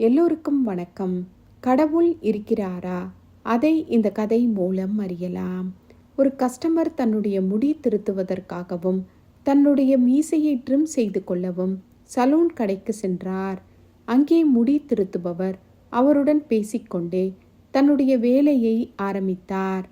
எல்லோருக்கும் வணக்கம். கடவுள் இருக்கிறாரா? அதை இந்த கதை மூலம் அறியலாம். ஒரு கஸ்டமர் தன்னுடைய முடி திருத்துவதற்காகவும் தன்னுடைய மீசையை ட்ரிம் செய்து கொள்ளவும் சலூன் கடைக்கு சென்றார். அங்கே முடி திருத்துபவர் அவருடன் பேசிக்கொண்டே தன்னுடைய வேலையை ஆரம்பித்தார்.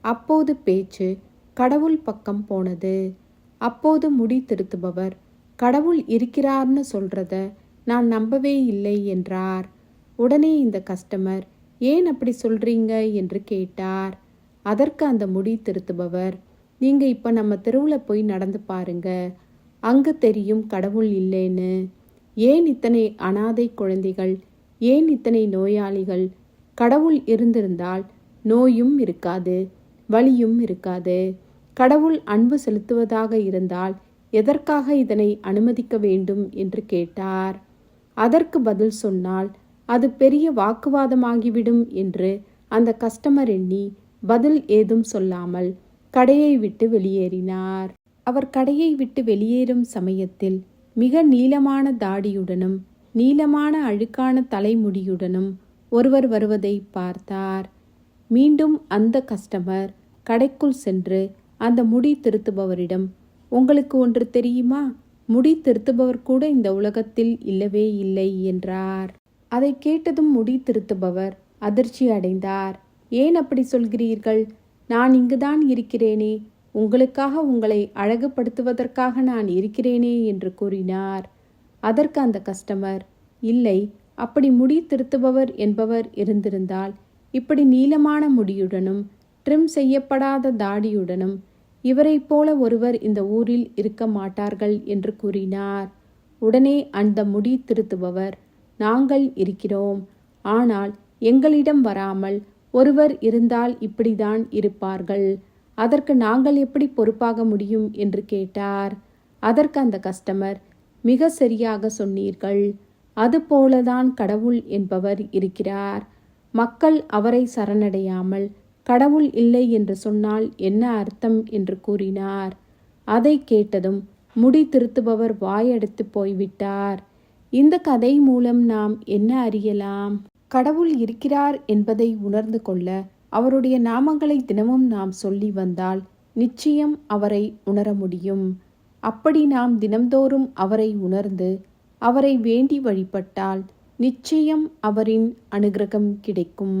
அப்போது பேச்சு கடவுள் பக்கம் போனது. அப்போது முடி திருத்துபவர் கடவுள் இருக்கிறார்னு சொல்றத நான் நம்பவே இல்லை என்றார். உடனே இந்த கஸ்டமர் ஏன் அப்படி சொல்றீங்க? என்று கேட்டார். அதற்கு அந்த முடி திருத்துபவர். நீங்க இப்ப நம்ம தெருவில் போய் நடந்து பாருங்க. அங்கு தெரியும் கடவுள் இல்லைன்னு. ஏன் இத்தனை அனாதை குழந்தைகள்? ஏன் இத்தனை நோயாளிகள்? கடவுள் இருந்திருந்தால் நோயும் இருக்காது வலியும் இருக்காது. கடவுள் அன்பு செலுத்துவதாக இருந்தால் எதற்காக இதனை அனுமதிக்க வேண்டும்? என்று கேட்டார். அதற்கு பதில் சொன்னால் அது பெரிய வாக்குவாதமாகிவிடும் என்று அந்த கஸ்டமர் எண்ணி பதில் ஏதும் சொல்லாமல் கடையை விட்டு வெளியேறினார். அவர் கடையை விட்டு வெளியேறும் சமயத்தில் மிக நீளமான தாடியுடனும் நீளமான அழுக்கான தலைமுடியுடனும் ஒருவர் வருவதை பார்த்தார். மீண்டும் அந்த கஸ்டமர் கடைக்குள் சென்று அந்த முடி திருத்துபவரிடம் உங்களுக்கு ஒன்று தெரியுமா? முடி திருத்துபவர் கூட இந்த உலகத்தில் இல்லவே இல்லை என்றார். அதை கேட்டதும் முடி திருத்துபவர் அதிர்ச்சி அடைந்தார். ஏன் அப்படி சொல்கிறீர்கள்? நான் இங்குதான் இருக்கிறேனே. உங்களுக்காக உங்களை அழகுபடுத்துவதற்காக நான் இருக்கிறேனே என்று கூறினார். அதற்கு அந்த கஸ்டமர் இல்லை அப்படி முடி திருத்துபவர் என்பவர் இருந்திருந்தால் இப்படி நீளமான முடியுடனும் ட்ரிம் செய்யப்படாத தாடியுடனும் இவரைப் போல ஒருவர் இந்த ஊரில் இருக்க மாட்டார்கள் என்று கூறினார். உடனே அந்த முடி திருத்துபவர் நாங்கள் இருக்கிறோம். ஆனால் எங்களிடம் வராமல் ஒருவர் இருந்தால் இப்படிதான் இருப்பார்கள். அதற்கு நாங்கள் எப்படி பொறுப்பாக முடியும்? என்று கேட்டார். அதற்கு அந்த கஸ்டமர் மிக சரியாக சொன்னீர்கள். அதுபோலதான் கடவுள் என்பவர் இருக்கிறார். மக்கள் அவரை சரணடையாமல் கடவுள் இல்லை என்று சொன்னால் என்ன அர்த்தம் என்று கூறினார். அதை கேட்டதும் முடி திருத்துபவர் வாயெடுத்து போய்விட்டார். இந்த கதை மூலம் நாம் என்ன அறியலாம்? கடவுள் இருக்கிறார் என்பதை உணர்ந்து கொள்ள அவருடைய நாமங்களை தினமும் நாம் சொல்லி வந்தால் நிச்சயம் அவரை உணர முடியும். அப்படி நாம் தினம்தோறும் அவரை உணர்ந்து அவரை வேண்டி வழிபட்டால் நிச்சயம் அவரின் அனுகிரகம் கிடைக்கும்.